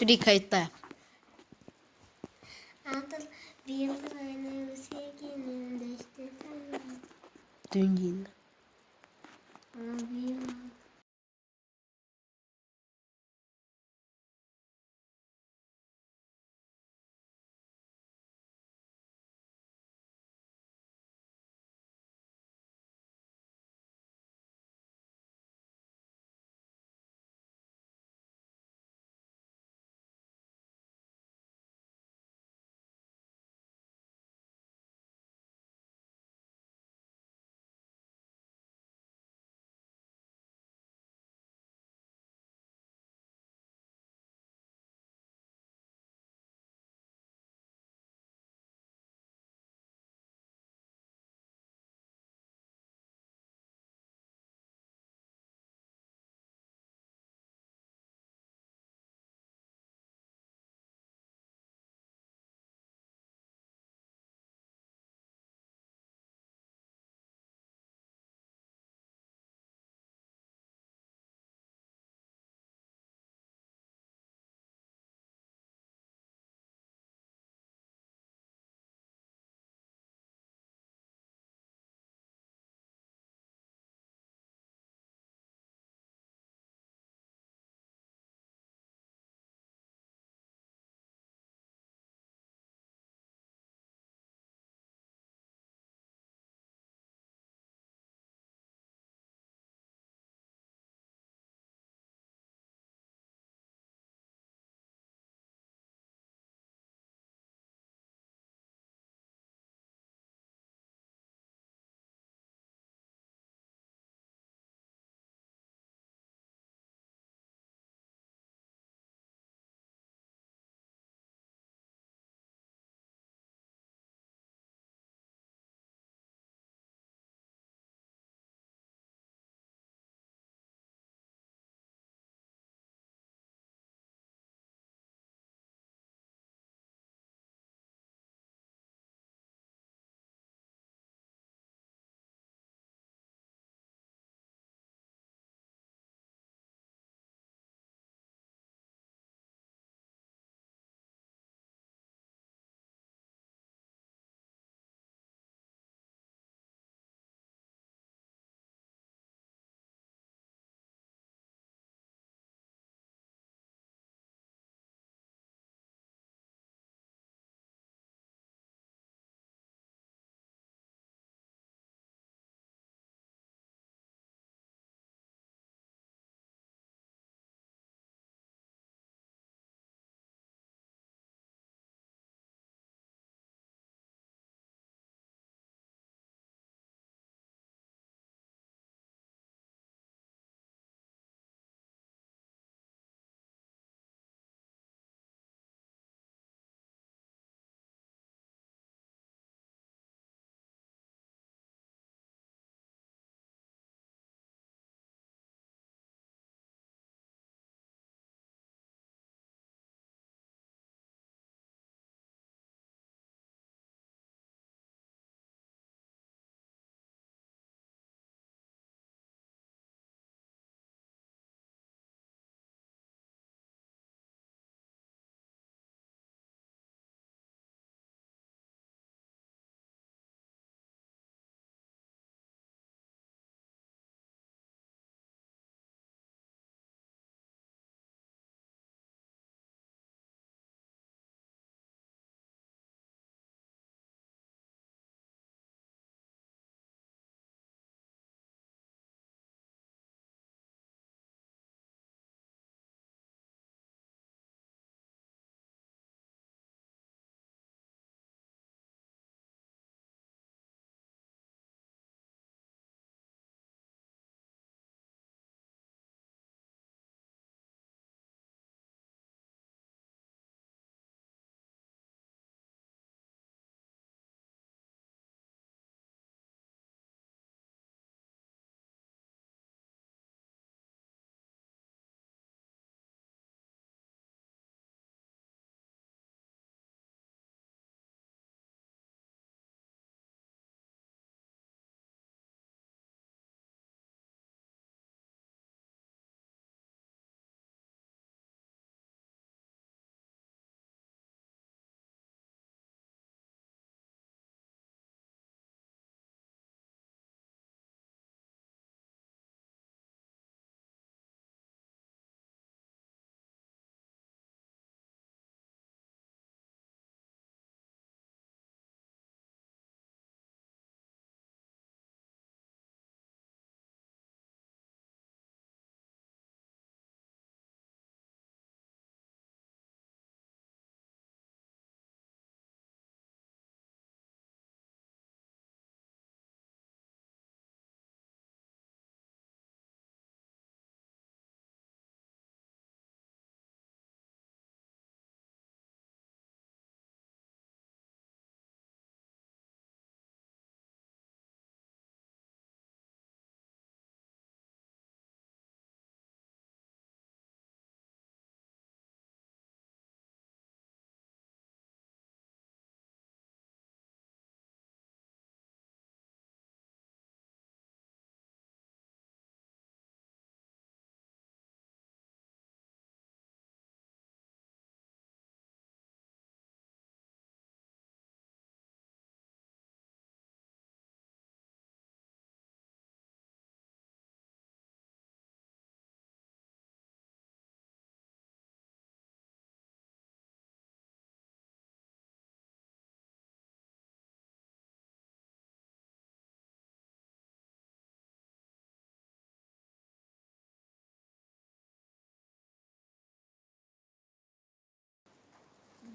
İyi kayıtta yap. Anadolu bir yıldır aynı elbiseye giyiniyorum de işte sen Dün giyin. Ama bir yıl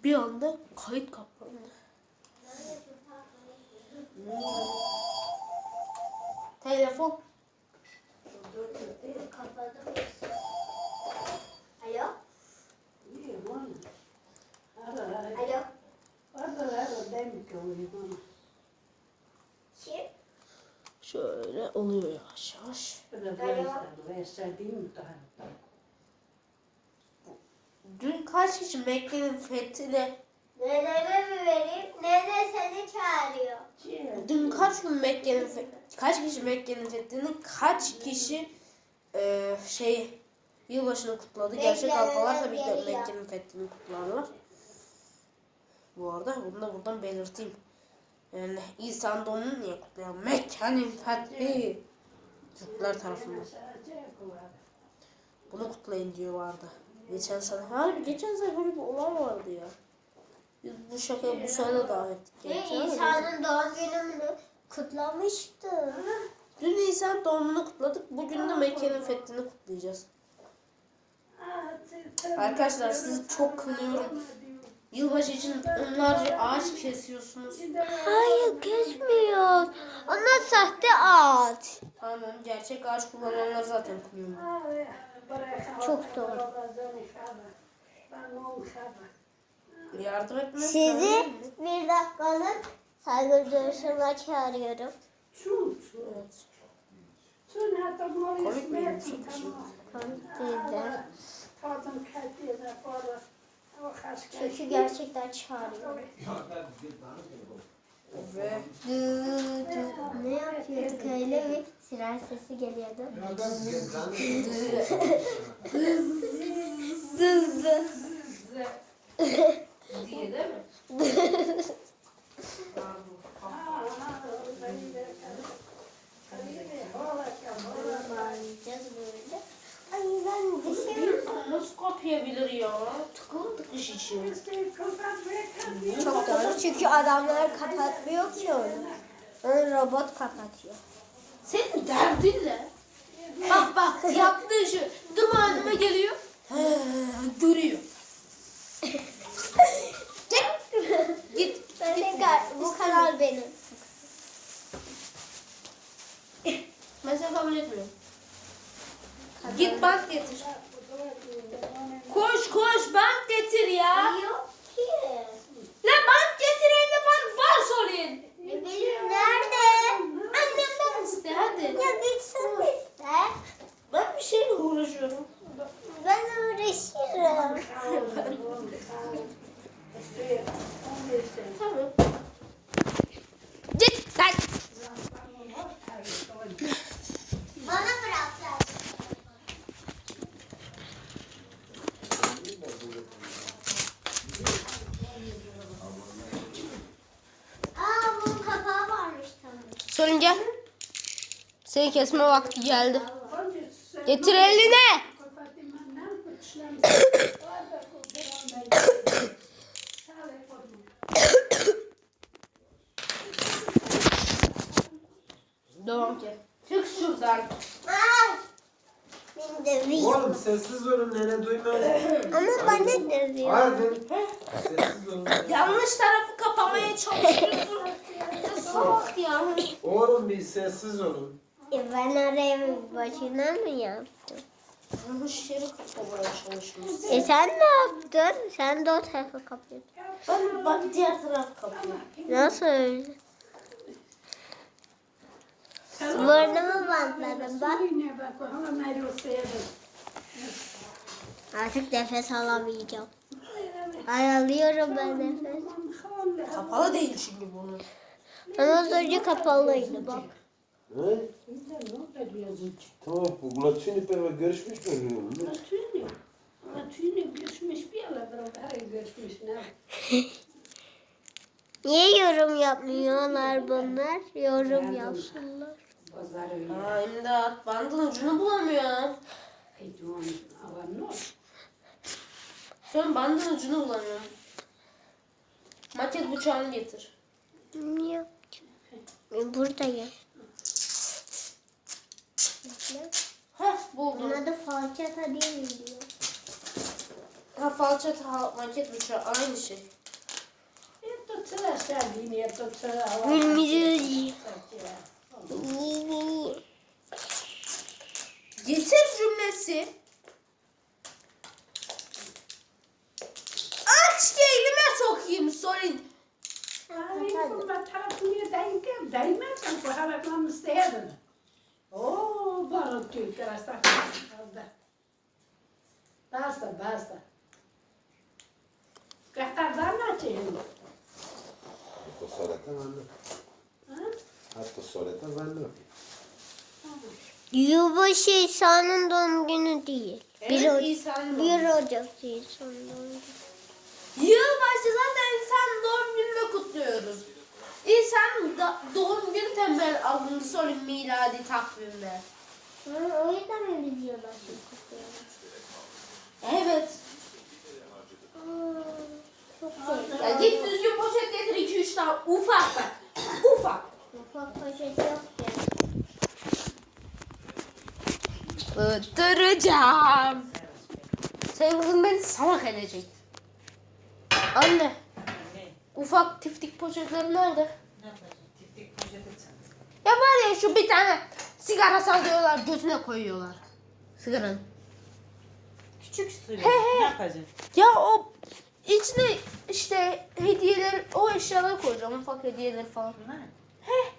bir anda kayıt kapandı. Telefon. Alo? Alo? Kim? Şöyle oluyor yavaş yavaş. Dün kaç kişi Mekke'nin fethine Neneme mi vereyim? Nene seni çağırıyor. Dün kaç gün Mekke'nin fe- kaç kişi Mekke'nin fethini kaç kişi e, şey yılbaşını kutladı. Gerçek alfalar tabii ki de. Mekke'nin fethini kutlarlar. Bu arada bunu da buradan belirteyim. Yani İsa'nın doğumunu niye kutlayalım? Mekke'nin fethi. Türkler tarafından. Bunu kutlayın diyorlardı. Geçen sene. Harbi geçen sene böyle bir olay vardı ya. Biz bu şakaya bu sene davet ettik. Neyse. İsa'nın doğum gününü kutlamıştı. Dün Nisan doğumunu kutladık. Bugün de Mekke'nin fethini kutlayacağız. Arkadaşlar sizi çok kınıyorum. Yılbaşı için onlarca ağaç kesiyorsunuz. Hayır kesmiyor. Onlar sahte ağaç. Tamam gerçek ağaç kullananları zaten kınıyorum. Çok doğru. Yardım etmek Sizi bir dakikalık saygı duruşuna çağırıyorum. Evet. Komik miydi Çünkü gerçekten çağırıyorum. Ve Ne yapıyorduk öyle bir siren sesi geliyordu. Dızdı. diye değil mi? Bağıracağız Ay ben düşüyorum. Nasıl kapayabilir ya? Tıkıl tıkış içi. Çok doğru çünkü adamlar kapatmıyor ki onu. Onu robot kapatıyor. Senin derdin ne? Bak bak yaptığı şu durma önüme geliyor. He, duruyor. Git. Böyle ga- bu kanal benim. Ben seni kabul etmiyorum. Git bant getir. Koş koş bant getir ya. Yok ki. La bant getir evde bant var sorayım. Ne bileyim nerede? Annemden iste hadi. Ya gitsin işte. Ben bir şeyle uğraşıyorum. Ben uğraşırım. Tamam. Git lan. Bana bırak. Aa bunun kapağı varmış Sorun gel. Seni kesme vakti geldi. Getir eline. Devam ki. Çık şuradan. Beni dövüyor. Oğlum sessiz olun nene duymaz. Ama bana dövüyor. Sessiz olun. Yanlış tarafı kapamaya çalışıyorsun. Ya. Oğlum bir sessiz olun. E ben oraya başına mı yaptım? Yanlış yeri kapamaya çalışıyorsun. E sen ne yaptın? Sen de o tarafa kapıyordun. Ben bak diğer tarafı kapıyorum. Nasıl öyle? Burnumu bantladım bak. Artık nefes alamayacağım. Ay alıyorum ben nefes. Kapalı değil çünkü bunun. Ama az önce kapalıydı bak. He? Tamam bu Latini Peva görüşmüş mü? Niye yorum yapmıyorlar bunlar? Yorum yapsınlar. Aa imdat bandın ucunu bulamıyorum. Şu an bandın ucunu bulamıyorum. Maket bıçağını getir. Niye? E, Buradayım. Heh buldum. Bunun adı falçata değil mi diyor? Ha falçata maket bıçağı aynı şey. Bilmiyorum. Getir cümlesi. Değmezsen hareketlerini isteyedin. Oo, barut Türkler hasta. Basta, basta. Kahtardan mı açayım? Hatta sorete de. Hatta sorete de. Yılbaşı İsa'nın doğum günü değil. Bir, Evet, o- İsa'nın doğum bir Ocak İsa'nın doğum günü. Yılbaşı zaten İsa'nın doğum gününü kutluyoruz. İsa'nın da- doğum günü tembel alındı Solin miladi takvimde. Ha, o yüzden mi kutluyoruz? Evet. Aa, Çok güzel. Ya git düzgün poşet getir 2-3 tane ufak bak. Ufak. Ufak poşet yok ki. Öttüreceğim. Senin kızın beni salak edecek. Anne. Ufak tiftik poşetleri nerede? Ya var ya şu bir tane sigara sallıyorlar gözüne koyuyorlar. Sigaranın. Küçük sürü. He he. Ne yapacaksın? Ya o içine işte hediyeler o eşyaları koyacağım ufak hediyeler falan. Bunlar. He.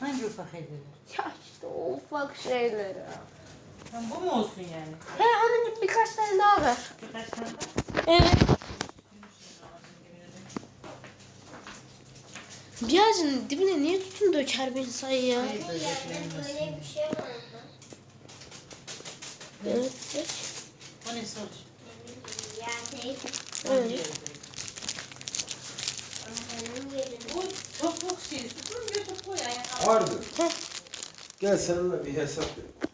Hangi ufak hediyeler? Ya işte o ufak şeyler ya. Ha, bu mu olsun yani? He onun birkaç tane daha ver. Birkaç tane daha. Evet. Biyacının dibine niye tutun döker bir insan ya? Böyle bir şey var mı? Evet. O ne? Ya şey, Evet. Bu topuk şey. Sütun götür koy ayağa. Vardı. Heh. Gel seninle bir hesap yap.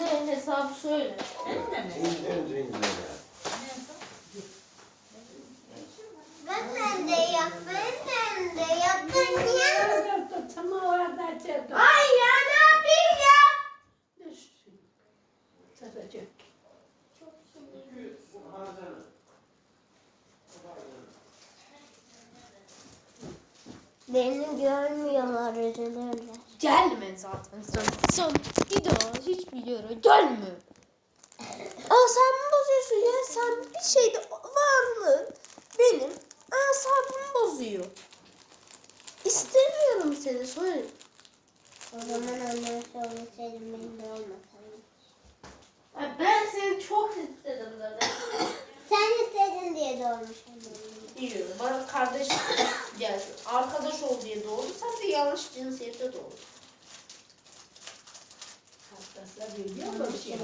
Ne hesabı söyle. Elinde mi? İnce önce ince ya. Ben de yap, ben de yap, ben ya. Tamam orada açalım. Ay ya ne yapayım ya? Düşsün. Satacak. Beni görmüyorlar, üzülürler. Gelme zaten sen. Sen bir daha hiçbir yere gelme. Aa sen mi bozuyorsun ya? Sen bir şeyde varlığın benim asabımı bozuyor. İstemiyorum seni söyle. O zaman ondan sonra senin benimle olmasaydı. Ay ben seni çok istedim zaten. Sen istedin diye doğmuş Biliyorum. Bana kardeş gelsin. Arkadaş ol diye doğdu. Sen de yanlış cinsiyette doğdun. Hastası biliyor mu bir şey?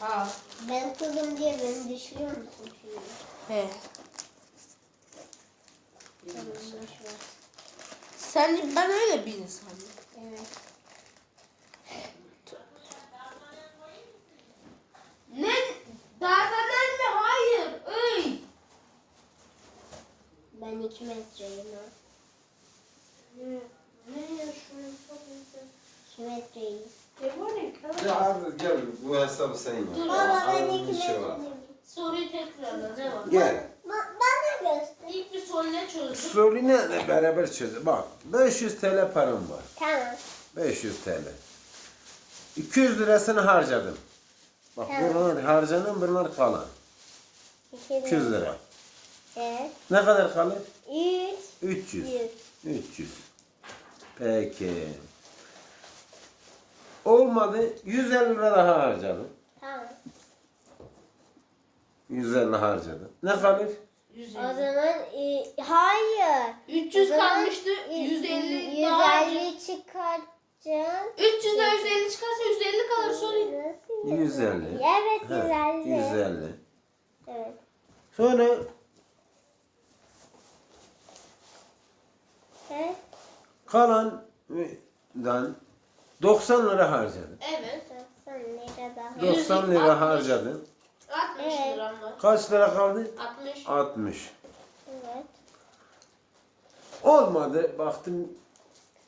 Ha. Ben kızım diye beni düşürüyor musun? He. Sence ben öyle bir insanım. Evet. Ne? Dardanel mi? Hayır. Öy. Ben iki metreyim ha. Ne yaşıyorsun? İki metreyim. E bu ne? Ya abi gel bu hesabı sen yap. Dur. Baba ben iki var. metreyim. Soruyu tekrarla. Ne var? Gel. Ba- bana göster. İlk bir soru ne çözdün? Sorunu beraber çöz. Bak 500 TL param var. Tamam. 500 TL. 200 lirasını harcadım. Bak Evet. bunlar harcanan bunlar kalan. İki 200 lira. Evet. Ne kadar kalır? Üç. 300. Yüz. 300. Peki. Olmadı. 150 lira daha harcadım. Tamam. 150 harcadım. Ne kalır? O 150. zaman e, hayır. 300 O zaman kalmıştı. y- 150 daha. 150 çıkartacağım. 300'den 150 çıkarsa 150 kalır sorayım. Nasıl 150. Evet Ha, 150. 150. Evet. Sonra Evet. kalandan 90 lira harcadım. Evet. 90 lira daha. 90 Yüz- lira altmış. harcadım. 60 Evet. liram var. Kaç lira kaldı? 60. 60. Evet. Olmadı. Baktım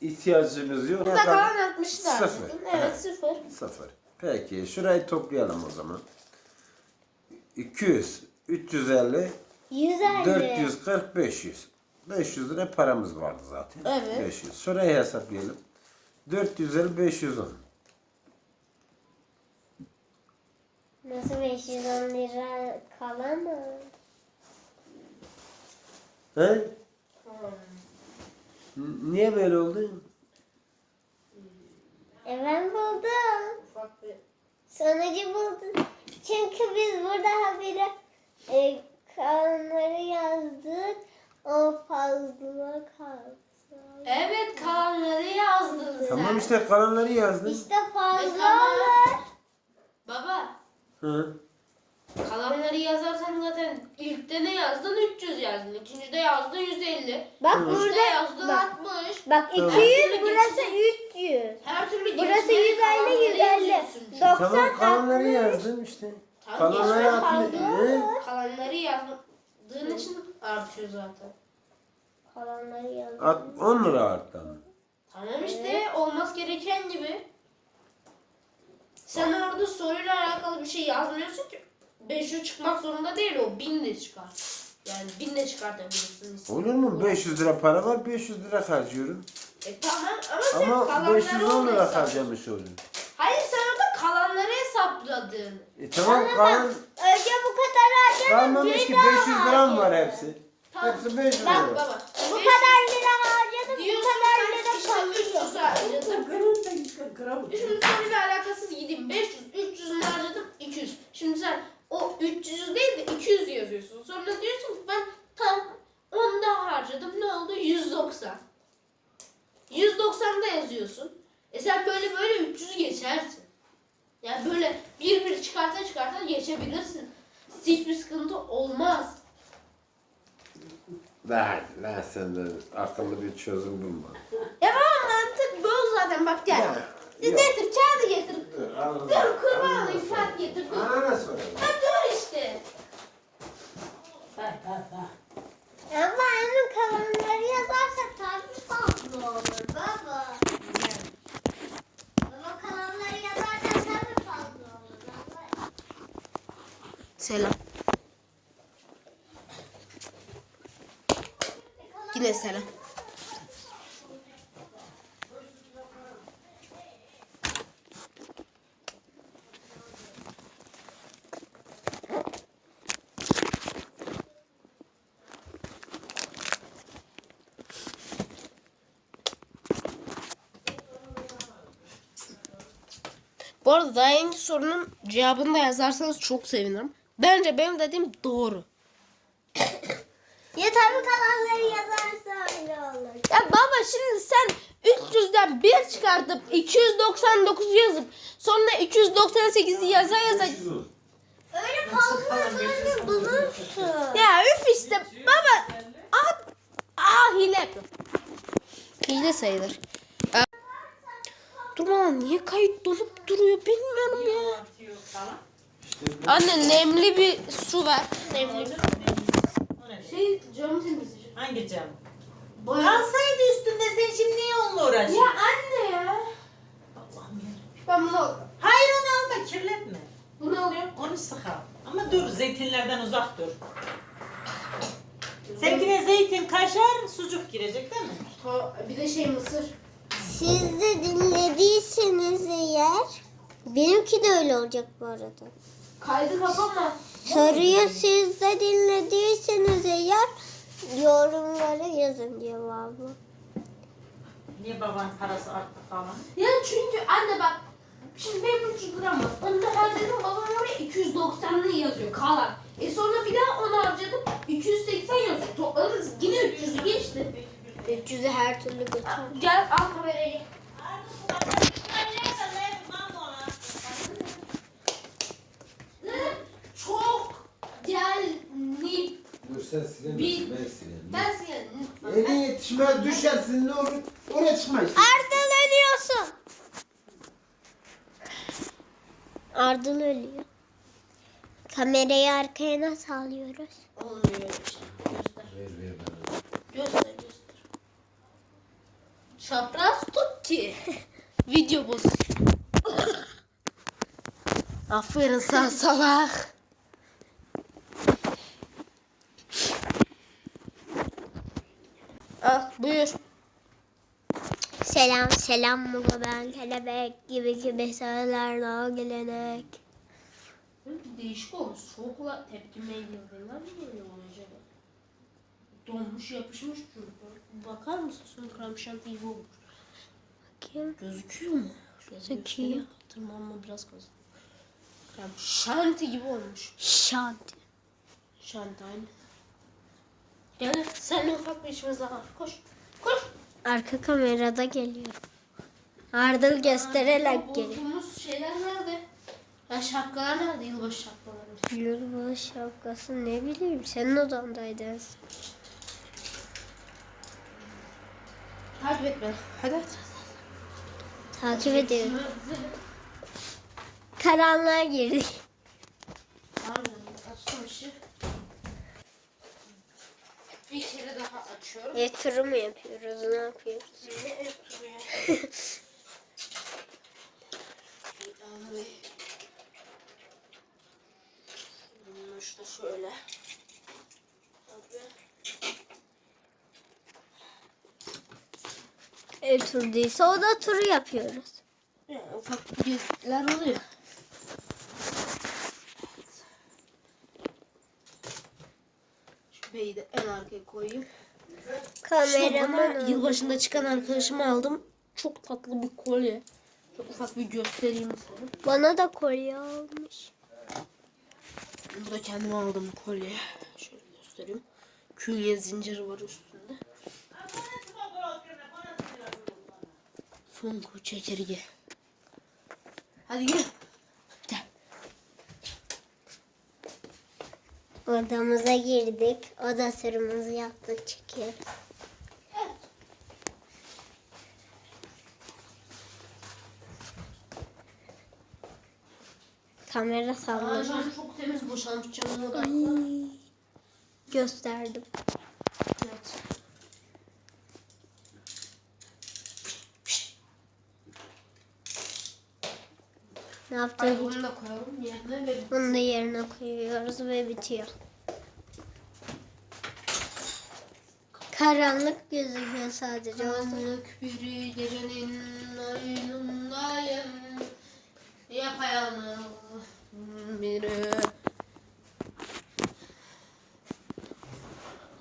ihtiyacımız yok. Burada kalan 60 lira. Sıfır. Evet sıfır. Sıfır. Peki şurayı toplayalım o zaman. 200, 350, 150. 440, 500. 500 lira paramız vardı zaten. Evet. 500. Şurayı hesaplayalım. 450, 510. Nasıl 510 lira kalan mı? He? N- Niye böyle oldu? E ben buldum. Sonucu buldum. Çünkü biz burada habire e, kalanları yazdık. O fazla kaldı. Evet kalanları yazdın sen. Tamam işte kalanları yazdım. İşte fazla olur. Baba Hı. kalanları yazarsan zaten ilkte ne yazdın? 300 yazdın. İkincide yazdın 150. Bak Üçte burada yazdın bak. 60. Bak Tamam. 200 burası 300. Her türlü Burası gerisleri 150 kalanları 150. yazıyorsun. 90 Tamam kalanları 60. yazdım işte. Tamam, Kalanları geçme atlı. He? Kalanları yazdığın için artıyor zaten. Kalanları yazdım. At, 10 lira arttı ama. Tamam işte olmaz gereken gibi. Sen orada soruyla alakalı bir şey yazmıyorsun ki. 500 çıkmak zorunda değil o 1000 de çıkar. Yani 1000 de çıkartabilirsin. Olur mu? 500 lira para var 500 lira harcıyorum. E tamam ama sen Ama kalanları 510 orada lira hesaplıyorsun. harcamış oluyorum. Hayır sen hesapladın. E tamam kalan Önce bu kadar harcadım. kalmamış bir ki daha 500 liram var harcadım. hepsi. Tamam. Hepsi 500 Bak lira. baba. Bu 500 kadar lira harcadım. Bu Diyorsun kadar sen lira işte kalıyor. 300 harcadım. Şimdi soruyla alakasız gideyim. 500, 300'ünü harcadım 200. Şimdi sen o 300'ü değil de 200 yazıyorsun. Sonra diyorsun ki ben tam 10 daha harcadım. Ne oldu? 190. 190 da yazıyorsun. E sen böyle böyle 300'ü geçersin. Yani böyle bir bir çıkarta çıkarta geçebilirsin. Hiçbir sıkıntı olmaz. Daha lan sen de akıllı bir çözüm bulma. Ya baba mantık bu zaten bak gel. Ya, yok. Getir kağıdı getir. Dur Dur kurban olayım kağıt getir. Dur. Ana soralım. Ha dur işte. Ha ha ha. Ama onun kalanları yazarsa tabii fazla olur baba. Baba kalanları yazarsa tabii fazla olur baba. Selam. Yine selam. Bu arada daha sorunun cevabını da yazarsanız çok sevinirim. Bence benim dediğim doğru. Tabii kalanları yazarsa öyle olur. Ya baba şimdi sen 300'den 1 çıkartıp 299 yazıp sonra 298'i yaza yaza Öyle fazlasını bulursun. ya üf işte baba ah, ah hile. Hile sayılır. Ee, Durmadan niye kayıt donup duruyor bilmiyorum ya. Anne nemli bir su ver. Nemli? Şey camı temizleyeceğim. Hangi cam? Kalsaydı üstünde sen şimdi niye onunla uğraşıyorsun? Ya anne ya. Allah'ım ya. Ben bunu. Hayır onu alma kirletme. Bunu alıyorum. Onu sık al. Ama dur zeytinlerden uzak dur. Seninkine zeytin, kaşar, sucuk girecek değil mi? Ha, bir de şey mısır. Siz de dinlediyseniz eğer benimki de öyle olacak bu arada. Kaydı kapama. Soruyu siz de dinlediyseniz eğer yorumlara yazın cevabı. Niye baban parası arttı falan? Ya çünkü anne bak şimdi benim 300 liram var. Onu da harcadım babam oraya 290'lı yazıyor kalan. E sonra bir daha onu harcadım 280 yazıyor. Topladınız yine 300'ü geçti. 300'ü her türlü geçer. Gel al kamerayı. Çok gelni. Dur sen silemezsin Bir- ben sileyim. Ben size Evin yetişmez düşersin ne olur. Oraya çıkma işte. Ardıl ölüyorsun. Ardıl ölüyor. Kamerayı arkaya nasıl alıyoruz? olmuyor bir şey. Göster. Ver ver bana. Göster göster. Çapraz tut ki video bozulur. Aferin sana salak. Al buyur. Selam selam baba ben kelebek gibi gibi söylerler gelenek. Değişik olmuş. Soğukla tepkime girdiğinden mi böyle olacak? Donmuş yapışmış çünkü. Bakar mısın? Son krem şanti gibi olmuş. Bakayım. Gözüküyor mu? Gözüküyor. Tırmanma biraz kazın. Krem şanti gibi olmuş. Şant. Şanti aynı. Gel seninle ufak bir işimiz daha var. Koş. Koş. Arka kamerada geliyor. Ardıl göstererek geliyor. Bulduğumuz şeyler nerede? Ya şapkalar nerede? Yılbaşı şapkaları. Yılbaşı şapkası ne bileyim senin odandaydın. Takip et beni. Hadi hadi. Takip ediyorum. Karanlığa girdik. Daha açıyorum. Ev turu mu yapıyoruz? Ne yapıyoruz? Ne ev turu ya? Yani Bunu işte şöyle. Abi. Ev turu değilse oda turu yapıyoruz. Yani ufak geziler oluyor. Şu beyi de en arkaya koyayım. Kameraman oldu. yılbaşında çıkan arkadaşıma aldım. Çok tatlı bir kolye. Çok ufak bir göstereyim sana. Bana da kolye almış. Bu da kendime aldığım kolye. Şöyle göstereyim. Külye zinciri var üstünde. Funko çekirge. Hadi gel. Odamıza girdik. Oda turumuzu yaptık çekiyor. Kamera salladı. Ağacım çok temiz boşalmış camın odakla. Ay, Gösterdim. Evet. Ne yaptık? bunu da koyalım yerine ve Bunu da yerine koyuyoruz ve bitiyor. Karanlık gözüküyor sadece. Karanlık bir gecenin oyunundayım Yapayalnız biri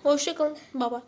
Hoşçakalın baba.